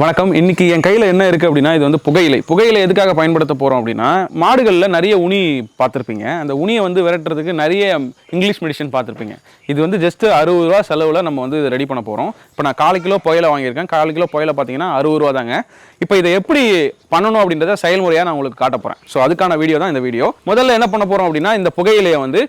வணக்கம். இன்னைக்கு என் கையில் என்ன இருக்குது அப்படின்னா இது வந்து புகையிலை புகையிலை எதுக்காக பயன்படுத்த போகிறோம் அப்படின்னா மாடுகளில் நிறைய உனி பார்த்துருப்பீங்க. அந்த உனியை வந்து விரட்டுறதுக்கு நிறைய இங்கிலீஷ் மெடிசன் பார்த்துருப்பீங்க. இது வந்து ஜஸ்ட் அறுபது ரூபா செலவில் நம்ம வந்து இதை ரெடி பண்ண போகிறோம் இப்போ நான் கால் கிலோ புயலை வாங்கியிருக்கேன். கால் கிலோ புயலை பார்த்தீங்கன்னா அறுபது ரூபா தாங்க. இப்போ இதை எப்படி பண்ணணும் அப்படின்றத செயல்முறையாக நான் உங்களுக்கு காட்ட போகிறேன் ஸோ அதுக்கான வீடியோ தான் இந்த வீடியோ முதல்ல என்ன பண்ண போகிறோம் அப்படின்னா இந்த புகையிலையை வந்து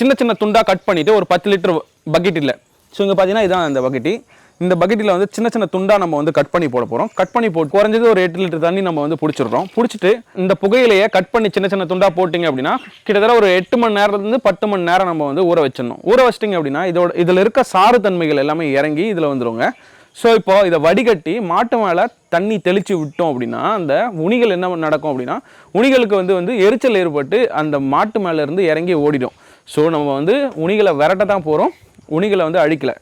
சின்ன சின்ன துண்டாக கட் பண்ணிவிட்டு ஒரு பத்து லிட்டர் பக்கெட் இல்லை. ஸோ இங்கே பார்த்தீங்கன்னா இதான் இந்த பக்கெட்டி இந்த பக்கெட்டில் வந்து சின்ன சின்ன துண்டாக நம்ம வந்து கட் பண்ணி போட போகிறோம் கட் பண்ணி போட்டு குறைஞ்சது ஒரு எட்டு லிட்டர் தண்ணி நம்ம வந்து பிடிச்சிடுறோம். பிடிச்சிட்டு இந்த புகையிலையே கட் பண்ணி சின்ன சின்ன துண்டாக போட்டிங்க அப்படின்னா கிட்டத்தட்ட ஒரு எட்டு மணி நேரத்துலேருந்து பத்து மணி நேரம் நம்ம வந்து ஊற வச்சிடணும். ஊற வச்சிட்டிங்க அப்படின்னா இதோட இதில் இருக்க சாறு தன்மைகள் எல்லாமே இறங்கி இதில் வந்துடுவோங்க ஸோ இப்போ இதை வடிகட்டி மாட்டு மேலே தண்ணி தெளித்து விட்டோம் அப்படின்னா அந்த உணிகள் என்ன நடக்கும் அப்படின்னா உணிகளுக்கு வந்து வந்து எரிச்சல் ஏற்பட்டு அந்த மாட்டு மேலேருந்து இறங்கி ஓடிடும். ஸோ நம்ம வந்து உணிகளை விரட்ட தான் போகிறோம் உணிகளை வந்து அழிக்கலை.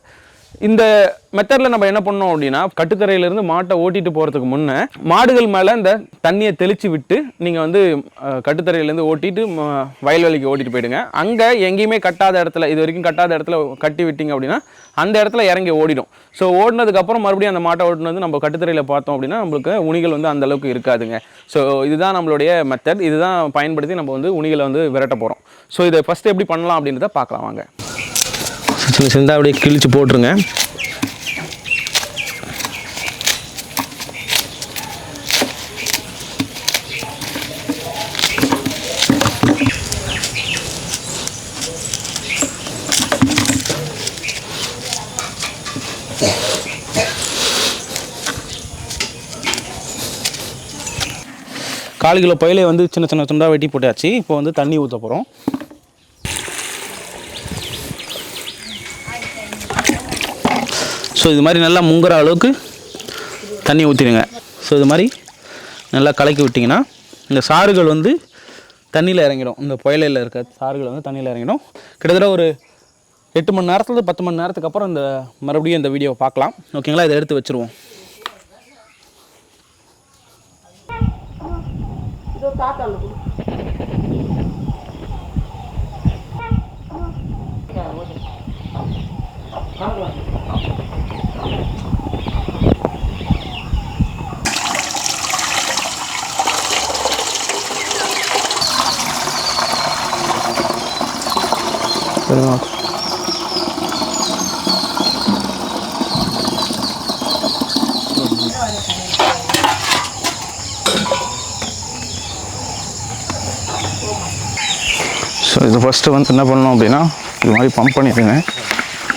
இந்த மெத்தடில் நம்ம என்ன பண்ணோம் அப்படின்னா கட்டுத்தரையிலேருந்து மாட்டை ஓட்டிட்டு போகிறதுக்கு முன்னே மாடுகள் மேலே இந்த தண்ணியை தெளித்து விட்டு நீங்கள் வந்து கட்டுத்தரையிலேருந்து ஓட்டிட்டு வயல்வெளிக்கு ஓட்டிட்டு போயிடுங்க. அங்கே எங்கேயுமே கட்டாத இடத்துல இது வரைக்கும் கட்டாத இடத்துல கட்டி விட்டீங்க அப்படின்னா அந்த இடத்துல இறங்கி ஓடிடும். ஸோ ஓடினதுக்கப்புறம் மறுபடியும் அந்த மாட்டை ஓட்டுனது நம்ம கட்டுத்தரையில் பார்த்தோம் அப்படின்னா நம்மளுக்கு உணிகள் வந்து அந்த அளவுக்கு இருக்காதுங்க. ஸோ இதுதான் நம்மளுடைய மெத்தட் இதுதான் பயன்படுத்தி நம்ம வந்து உணிகளை வந்து விரட்ட போகிறோம் ஸோ இதை ஃபஸ்ட்டு எப்படி பண்ணலாம் அப்படின்றத பார்க்கலாம் வாங்க. சின்ன சின்னதாக அப்படியே கிழிச்சு போட்டுருங்க. கால் கிலோ பயிலே வந்து சின்ன சின்ன துண்டாக வெட்டி போட்டாச்சு. இப்போ வந்து தண்ணி ஊற்ற போகிறோம் ஸோ இது மாதிரி நல்லா முங்குற அளவுக்கு தண்ணி ஊற்றிடுங்க ஸோ இது மாதிரி நல்லா கலக்கி விட்டிங்கன்னா இந்த சாறுகள் வந்து தண்ணியில் இறங்கிடும். இந்த புயலையில் இருக்க சாறுகள் வந்து தண்ணியில் இறங்கிடும். கிட்டத்தட்ட ஒரு எட்டு மணி நேரத்துல பத்து மணி நேரத்துக்கு அப்புறம் இந்த மறுபடியும் இந்த வீடியோவை பார்க்கலாம். ஓகேங்களா? இதை எடுத்து வச்சுருவோம். சரிங்களா ஸோ இது ஃபஸ்ட்டு வந்து என்ன பண்ணணும் அப்படின்னா இது மாதிரி பம்ப் பண்ணிடுங்க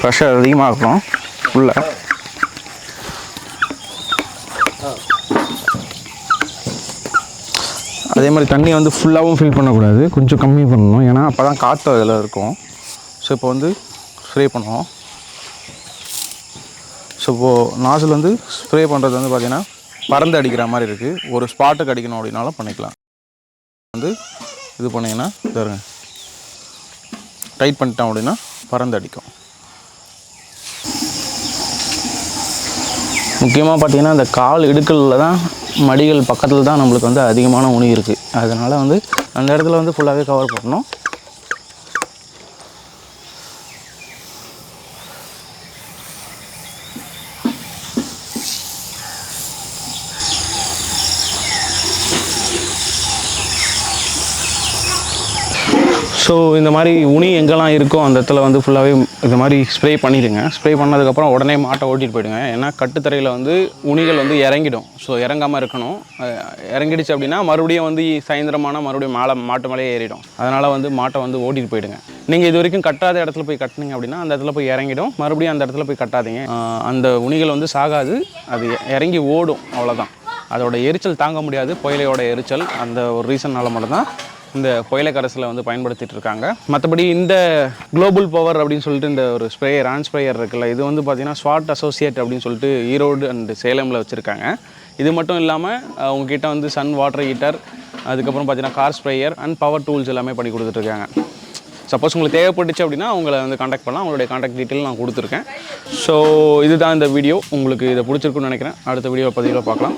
ப்ரெஷர் அதிகமாக இருக்கும் ஃபுல்லாக அதே மாதிரி தண்ணியை வந்து ஃபுல்லாகவும் ஃபில் பண்ணக்கூடாது. கொஞ்சம் கம்மி பண்ணணும். ஏன்னா அப்போ தான் காற்று அதில் இருக்கும். ஸோ இப்போ வந்து ஸ்ப்ரே பண்ணுவோம். ஸோ இப்போது நாசில் வந்து ஸ்ப்ரே பண்ணுறது வந்து பார்த்திங்கன்னா பறந்து அடிக்கிற மாதிரி இருக்குது ஒரு ஸ்பாட்டுக்கு அடிக்கணும் அப்படின்னாலும் பண்ணிக்கலாம். வந்து இது பண்ணிங்கன்னா தருங்க டைட் பண்ணிட்டோம் அப்படின்னா பறந்து அடிக்கும். முக்கியமாக பார்த்தீங்கன்னா இந்த கால் இடுக்கலில் தான் மடிகள் பக்கத்தில் தான் நம்மளுக்கு வந்து அதிகமான உணி இருக்குது அதனால் வந்து அந்த இடத்துல வந்து ஃபுல்லாகவே கவர் பண்ணணும். ஸோ இந்த மாதிரி உனி எங்கெல்லாம் இருக்கோ அந்த இடத்துல வந்து ஃபுல்லாகவே இந்த மாதிரி ஸ்ப்ரே பண்ணிடுங்க. ஸ்ப்ரே பண்ணதுக்கப்புறம் உடனே மாட்டை ஓட்டிட்டு போயிடுங்க. ஏன்னா கட்டுத்தரையில் வந்து உனிகள் வந்து இறங்கிடும். ஸோ இறங்காமல் இருக்கணும். இறங்கிடுச்சு அப்படின்னா மறுபடியும் வந்து சாயந்தரமான மறுபடியும் மாலை மாட்டு மேலே ஏறிடும். அதனால் வந்து மாட்டை வந்து ஓட்டிட்டு போயிடுங்க. நீங்கள் இது வரைக்கும் கட்டாத இடத்துல போய் கட்டினீங்க அப்படின்னா அந்த இடத்துல போய் இறங்கிடும். மறுபடியும் அந்த இடத்துல போய் கட்டாதீங்க. அந்த உனிகள் வந்து சாகாது. அது இறங்கி ஓடும். அவ்வளோதான் அதோட எரிச்சல் தாங்க முடியாது. புயலையோட எரிச்சல். அந்த ஒரு ரீசன்னால மட்டும்தான் இந்த புயலை வந்து பயன்படுத்திட்டு இருக்காங்க. மற்றபடி இந்த குளோபல் பவர் அப்படின்னு சொல்லிட்டு இந்த ஒரு ஸ்ப்ரேயர் ஆன் ஸ்ப்ரேயர் இருக்குல்ல இது வந்து பார்த்தீங்கன்னா ஸ்வாட் அசோசியேட் அப்படின்னு சொல்லிட்டு ஈரோடு அண்ட் சேலமில் வச்சுருக்காங்க. இது மட்டும் இல்லாமல் உங்ககிட்ட வந்து சன் வாட்டர் ஹீட்டர் அதுக்கப்புறம் பார்த்தீங்கன்னா car sprayer and power tools எல்லாமே பண்ணி கொடுத்துட்ருக்காங்க சப்போஸ் உங்களுக்கு தேவைப்பட்டுச்சு அப்படின்னா உங்களை வந்து காண்டாக்ட் பண்ணலாம். உங்களுடைய காண்டாக்ட் டீட்டெயில் நான் கொடுத்துருக்கேன். ஸோ இதுதான் இந்த வீடியோ உங்களுக்கு இதை பிடிச்சிருக்குன்னு நினைக்கிறேன். அடுத்த வீடியோ பதிவில் பார்க்கலாம்.